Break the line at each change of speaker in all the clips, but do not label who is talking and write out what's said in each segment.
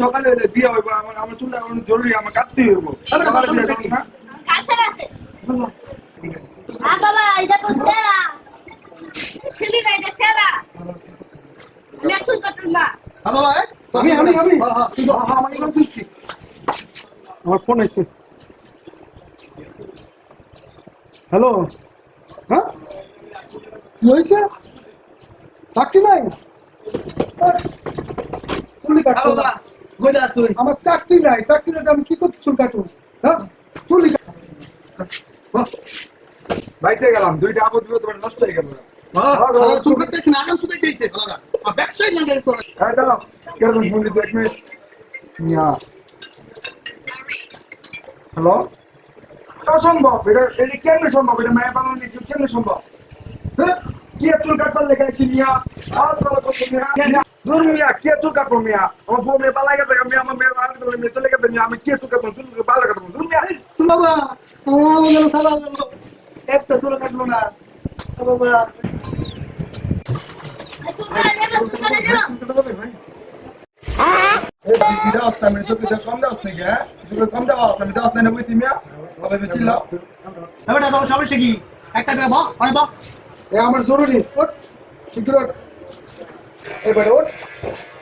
সকালে বিয়ে আমার জরুরি আমার আমার ফোন আছে হ্যালো? হ্যাঁ? কি হয়েছে? চাকরি নাই? চুলি কাটবো
তুই।
আমার চাকরি নাই চাকরি নাই আমি কি করতে চুল কাটবো? হ্যাঁ? চুলি
বল।
বাইতে গেলাম দুইটা আপদ বিপদ নষ্ট হয়ে গেল।
চুল কাটতেছি না, আগাম চুল শালারা। আর ব্যবসায়ী না।
হ্যাঁ দাঁড়াও কীরকম ফোন দিতে এক মিনিট। হ্যালো? অসম্ভব এটা এটা কেমনে সম্ভব? এটা মায়া বানানো কেমনে সম্ভব? হ্যাঁ? কি চুল কাটবার লেখা আছে মিয়া? আর দূর মিয়া কি চুল মিয়া? আমার বউ মেয়ে পালাই গেছে মিয়া আমার মেয়ে আর মেয়ে চলে গেছে মিয়া আমি কি চুল কাটবো চুল পালা কাটবো দূর মিয়া।
চুল বাবা, আমার গেল। একটা চুল কাটলো না। বাবা,
কাটা কাটা
কাটা
হ্যাঁ?
একটা
জরুরি। শীঘ্র ওঠ।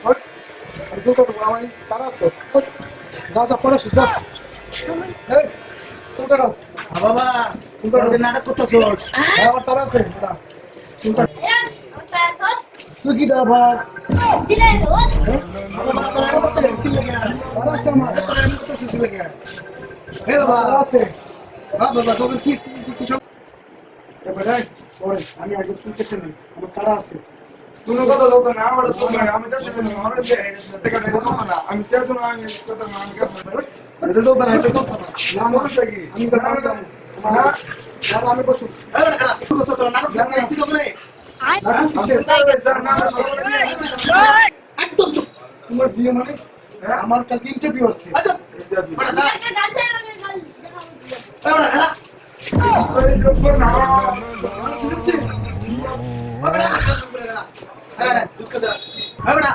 ওঠ। আমার তারা আছে। যা যা পড়ে যা।
বাবা, নাটক করতেছোস।
হ্যাঁ, আমার তারা আছে তুই কি
বাবা,
আমি আগে আমার তারা আছে। কোনো কথা বলতো না আমার চুল আমি তো সেটা আমার যে টাকা দেবো না আমি তো আমি কথা না আমি কথা এটা তো তারা এটা তো না মনে থাকি আমি তো কাজ না না আমি বসু
এ বেটা, খারাপ। চুল করতে তোর নাটক করতে ইচ্ছা একদম
তোমার বিয়ে মানে আমার কালকে ইন্টারভিউ আছে
একদম। বেটা, দাঁড়া।
কালকে গাছে আমি কাল দেখাবো
এ বেটা,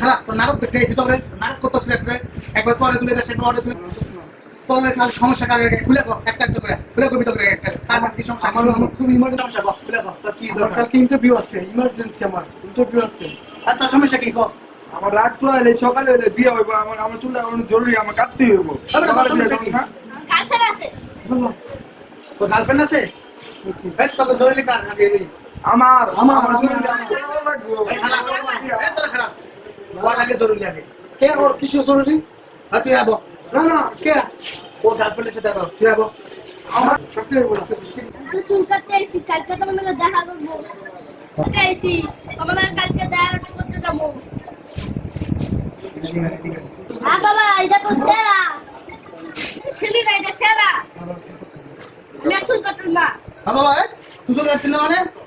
খারাপ। সমস্যা কাকে খুলে কো একটা একটা করে খুলে তো করে আমার কি সমস্যা?
আমার আমার খুব ইমার্জেন্সি
সমস্যা কো খুলে কো তোর কি
আমার
দরকার?
কালকে ইন্টারভিউ আছে ইমার্জেন্সি আমার ইন্টারভিউ আছে।
আর তোর সমস্যা কি কো?
আমার রাত তো হলে সকালে হলে বিয়ে হইব আমার আমার চুলটা অনেক জরুরি আমার কাটতেই হইব।
তোর?
না
কালকে আছে।
তোর গার্লফ্রেন্ড আছে? তোকে জরুরি কার না দিয়ে
আমার
আমার,
আমার
আমার।
জরুরি আমার।
লাগে
কে ওর কিসের জরুরি?
আর তুই আবো।
না না কে?
ও গার্লফ্রেন্ডের সাথে আবো। তুই আবো।
আমার না
তুই। চুল কাটতে আইসি কালকে তোমার মেলে দেখা করব। কালকে আইসি তোমার কালকে দেখা করতে যাব। আ বাবা এটা তো সেরা। ছেলেটা এটা সেরা। আমি চুল কাটুন না।
হ্যাঁ বাবা তুই তো গাড়ি মানে?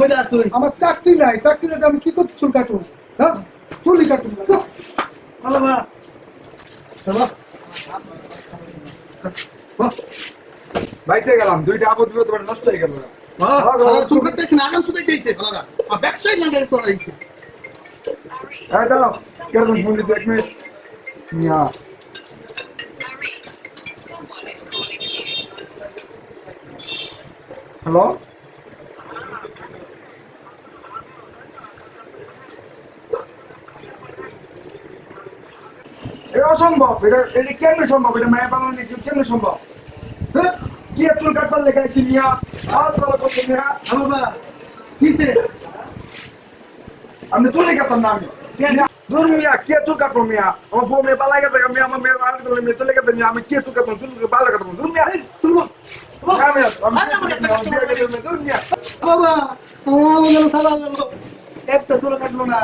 কই যাস তুই।
আমার চাকরি নাই চাকরি নাই আমি কি করতে চুল কাটবো। হ্যাঁ? চুলি।
বাহ
বাইতে গেলাম দুইটা আপদ বিপদ করে নষ্ট হয়ে গেল।
চুল কাটতেছি না আগাম ব্যবসায়ী না
হ্যাঁ দাঁড়াও কীরকম ফোন দিতে এক মিনিট? হ্যালো? এটা অসম্ভব এটা এটা কেমনে সম্ভব? এটা মায়া বানানো কেমনে সম্ভব? হ্যাঁ? কি চুল কাটবার লেখা আছে মিয়া? আর তোলা করছে মিয়া?
বাবা কিসে
আমি চুলি কাটতাম না আমি। দূর মিয়া কে চুল কাটবো মিয়া? আমার বউ মেয়ে পালাই গেছে মিয়া আমার মেয়ে আর তোলা মেয়ে চলে গেছে আমি কে চুল কাটবো? চুল পালা কাটবো দূর মিয়া।
চুল
হ্যাঁ আমি
বাবা আমার গেল একটা চুল কাটলো না।